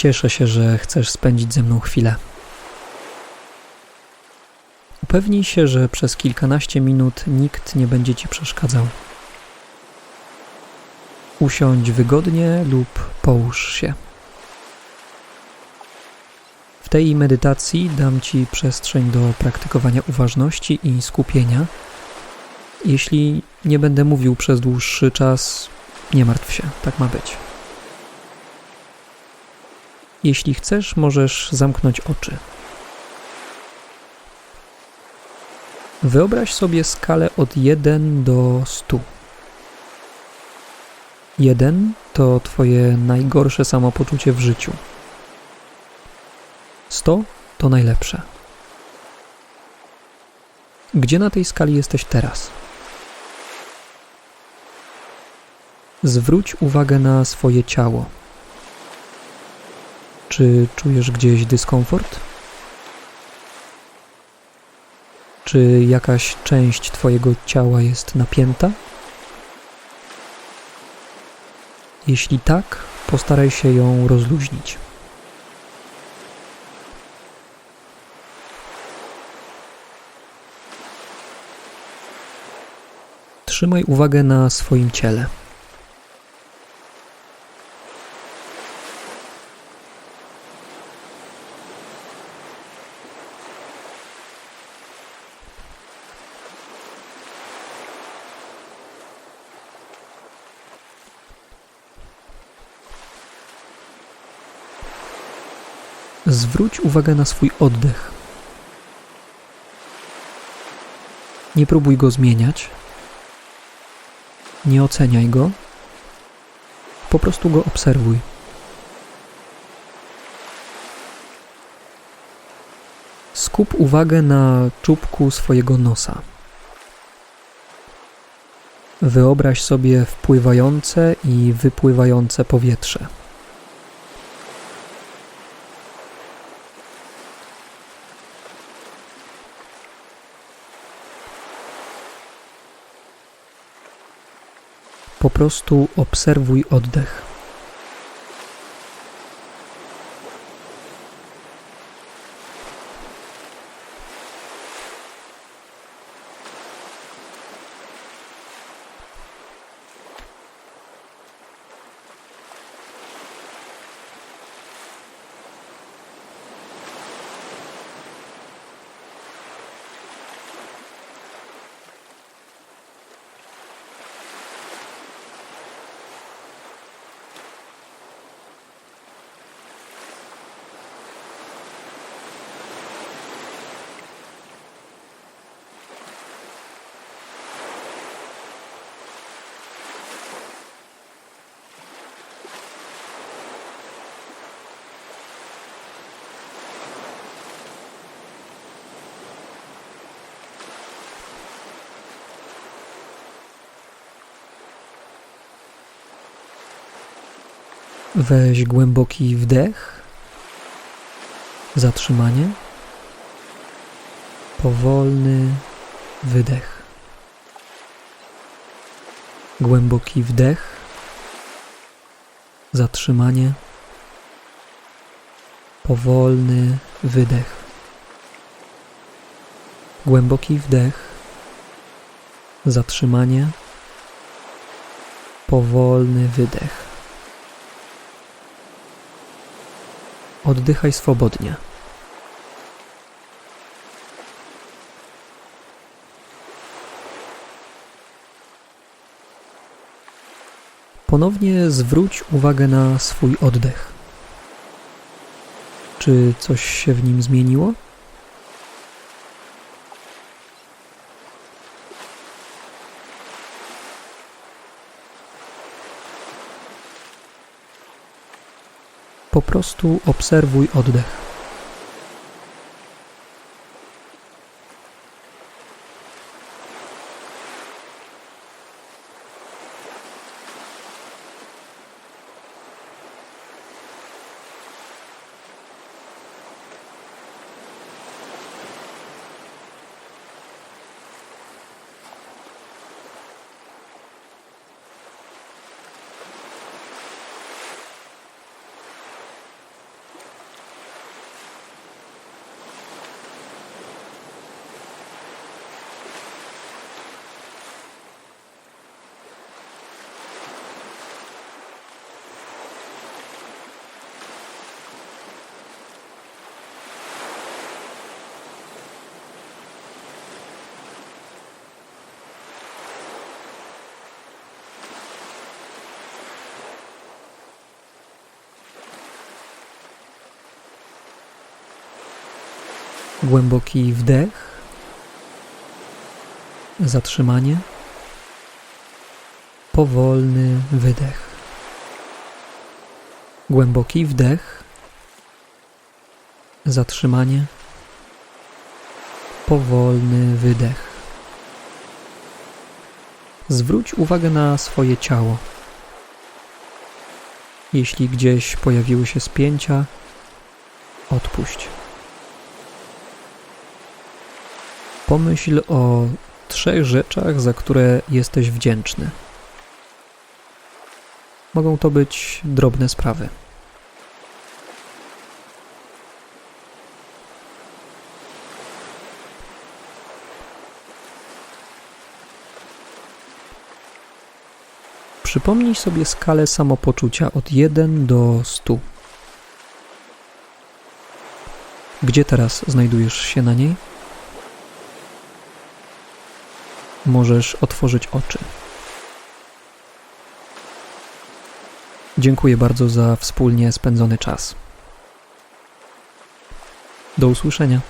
Cieszę się, że chcesz spędzić ze mną chwilę. Upewnij się, że przez kilkanaście minut nikt nie będzie ci przeszkadzał. Usiądź wygodnie lub połóż się. W tej medytacji dam ci przestrzeń do praktykowania uważności i skupienia. Jeśli nie będę mówił przez dłuższy czas, nie martw się, tak ma być. Jeśli chcesz, możesz zamknąć oczy. Wyobraź sobie skalę od 1 do 100. 1 to Twoje najgorsze samopoczucie w życiu. 100 to najlepsze. Gdzie na tej skali jesteś teraz? Zwróć uwagę na swoje ciało. Czy czujesz gdzieś dyskomfort? Czy jakaś część Twojego ciała jest napięta? Jeśli tak, postaraj się ją rozluźnić. Trzymaj uwagę na swoim ciele. Zwróć uwagę na swój oddech. Nie próbuj go zmieniać. Nie oceniaj go. Po prostu go obserwuj. Skup uwagę na czubku swojego nosa. Wyobraź sobie wpływające i wypływające powietrze. Po prostu obserwuj oddech. Weź głęboki wdech, zatrzymanie, powolny wydech. Głęboki wdech, zatrzymanie, powolny wydech. Głęboki wdech, zatrzymanie, powolny wydech. Oddychaj swobodnie. Ponownie zwróć uwagę na swój oddech. Czy coś się w nim zmieniło? Po prostu obserwuj oddech. Głęboki wdech, zatrzymanie, powolny wydech. Głęboki wdech, zatrzymanie, powolny wydech. Zwróć uwagę na swoje ciało. Jeśli gdzieś pojawiły się spięcia, odpuść. Pomyśl o trzech rzeczach, za które jesteś wdzięczny. Mogą to być drobne sprawy. Przypomnij sobie skalę samopoczucia od 1 do 100. Gdzie teraz znajdujesz się na niej? Możesz otworzyć oczy. Dziękuję bardzo za wspólnie spędzony czas. Do usłyszenia.